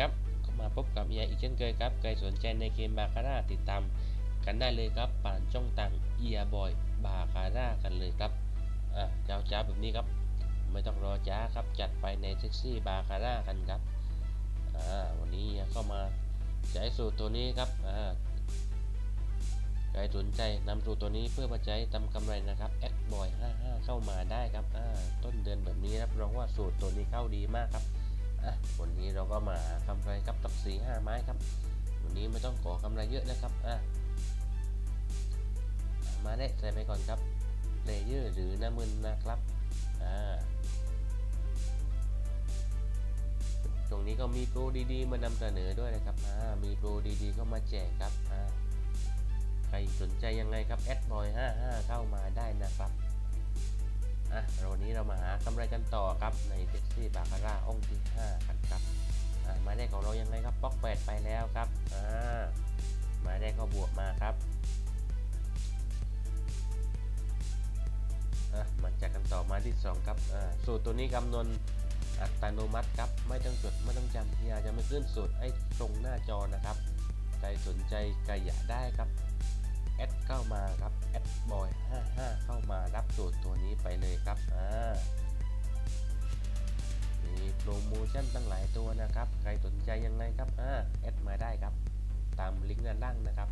ครับมาพบกับเอียอีกเช่นเคยครับใครสนใจในเกมบาคาร่าติดตามกันได้เลยครับผ่านช่องทางเอียบอยบาคาร่ากันเลยครับอะเจ้าจ้าแบบนี้ครับ ไม่ต้องรอจ้าครับจัดไปในเซ็กซี่บาคาร่ากันครับอ่าวันนี้เข้ามาใช้สูตรตัวนี้ครับอ่าใครสนใจนำสูตรตัวนี้เพื่อมาใช้ทำกำไรนะครับแอคบอย55 เข้ามาได้ครับอ่าต้นเดือนแบบนี้รับรองว่าสูตรตัวนี้เข้าดีมากครับ อะวันนี้เราก็มาหากำไรครับตักสีห้าไม้ครับ วันนี้ไม่ต้องขอกำไรเยอะนะครับอะมาได้ใส่ไปก่อนครับเลเยอร์หรือน้ำมึนนะครับอ่าตรงนี้ก็มีโปรดีๆ มานำเสนอด้วยนะครับอ่ามีโปรดีๆ ก็มาแจกครับอ่าใครสนใจยังไงครับแอดบอย55เข้ามาได้นะครับ อะวันนี้เรามาหากำไรกันต่อครับในเท็กซี่บาคาร่าองค์ที่ 5 กันครับอ่าหมายเลขของเรายังไงครับป๊อกแปดไปแล้วครับอ่าหมายเลขก็บวกมาครับอะมาจากกันต่อมาที่ 2 ครับอ่าสูตรตัวนี้คำนวณอัตโนมัติครับไม่ต้องจดไม่ต้องจำที่อาจะไม่ขึ้นสูตรให้ตรงหน้าจอนะครับ ใครสนใจก็อย่าได้ครับ ครับอ่ามีโปรโมชั่นตั้งหลายตัวนะครับ ใครสนใจยังไงครับอ่าแอดมาได้ครับ ตามลิงก์ด้านล่างนะครับ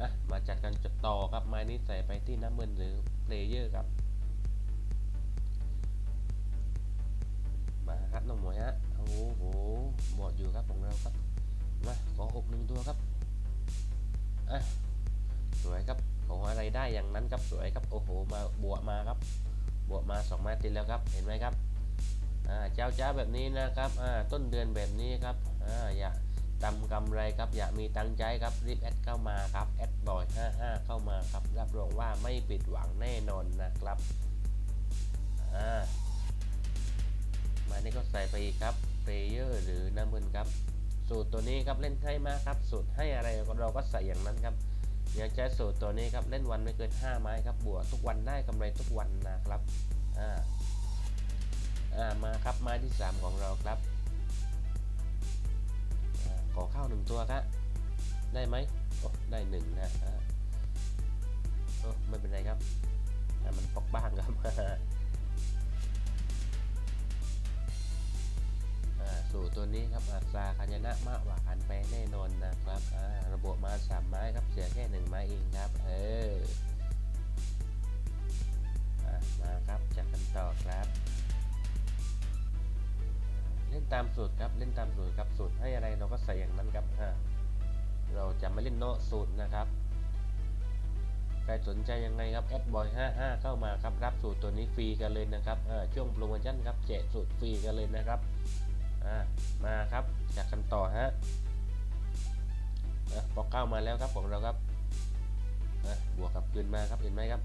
อะมาจากการจดต่อครับไม้นี้ใส่ไปที่น้ำมันหรือเลเยอร์ครับ มาครับน้องหมวยฮะโอ้โหบอดอยู่ครับของเราครับมาขอหกหนึ่งตัวครับอะสวยครับขออะไรได้อย่างนั้นครับสวยครับโอ้โหมาบวกมาครับ บวกมาสองไม้ติดแล้วครับ เห็นไหมครับเจ้าจ้าแบบนี้นะครับต้นเดือนแบบนี้ครับอ่าอยาทำกำไรครับ อย่ามีตังใจครับ รีบแอดเข้ามาครับ แอดบอย 55 เข้ามาครับ รับรองว่าไม่ผิดหวังแน่นอนนะครับมานี่ก็ใส่ไปอีกครับเพลเยอร์หรือน้ำมันครับ สูตรตัวนี้ครับเล่นให้มากครับ สูตรให้อะไรเราก็ใส่อย่างนั้นครับ ยากใช้สูตรตัวนี้ครับเล่นวันไม่เกิน 5 ไม้ครับบวกทุกวันได้กำไรทุกวันนะครับอ่าอ่ามาครับไม้ที่ 3 ของเราครับอขอข้าวหนึ่งตัวครับได้ไหมโอ้ได้หนึ่งนะอ่าโอ้ไม่เป็นไรครับมันปอกบ้างครับสู่ตัวนี้ครับอัตราคัญนะมากกว่าอันแปรแน่นอน ระบบมาสามไม้ครับเสียแค่หนึ่งไม้เองครับ เออมาครับจากกันต่อครับ เล่นตามสูตรครับเล่นตามสูตรครับสูตรให้อะไรเราก็ใส่อย่างนั้นครับฮะเราจะไม่เล่นโนสูตรนะครับใครสนใจยังไงครับแอดบอย55 เข้ามาครับรับสูตรตัวนี้ฟรีกันเลยนะครับช่วงโปรโมชั่นครับแจกสูตรฟรีกันเลยนะครับมาครับจากกันต่อฮะ อะพอเข้ามาแล้วครับของเราครับอะบวกกับคืนมาครับเห็นไหมครับ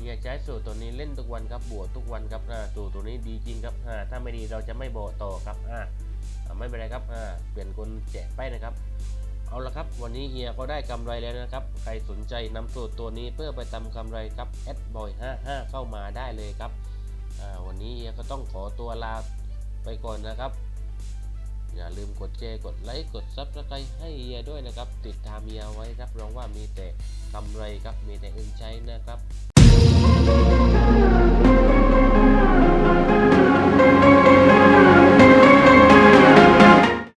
เนี่ยใช้สูตรตัวนี้เล่นทุกวันครับบวกทุกวันครับอ่าสูตรตัวนี้ดีจริงครับอ่าถ้าไม่ดีเราจะไม่บอกต่อครับอ่าไม่เป็นไรครับอ่าเปลี่ยนคนแจกไปนะครับ เอาละครับ วันนี้เฮียก็ได้กำไรแล้วนะครับ ใครสนใจนำสูตรตัวนี้เพื่อไปทำกำไรครับแอดบอย55เข้ามาได้เลยครับ วันนี้เอียก็ต้องขอตัวลาไปก่อนนะครับ อย่าลืมกดแชร์กดไลค์กดซับสไครต์ให้เอียด้วยนะครับ ติดตามเอียไว้รับรองว่ามีแต่กำไรครับมีแต่เงินใช้นะครับ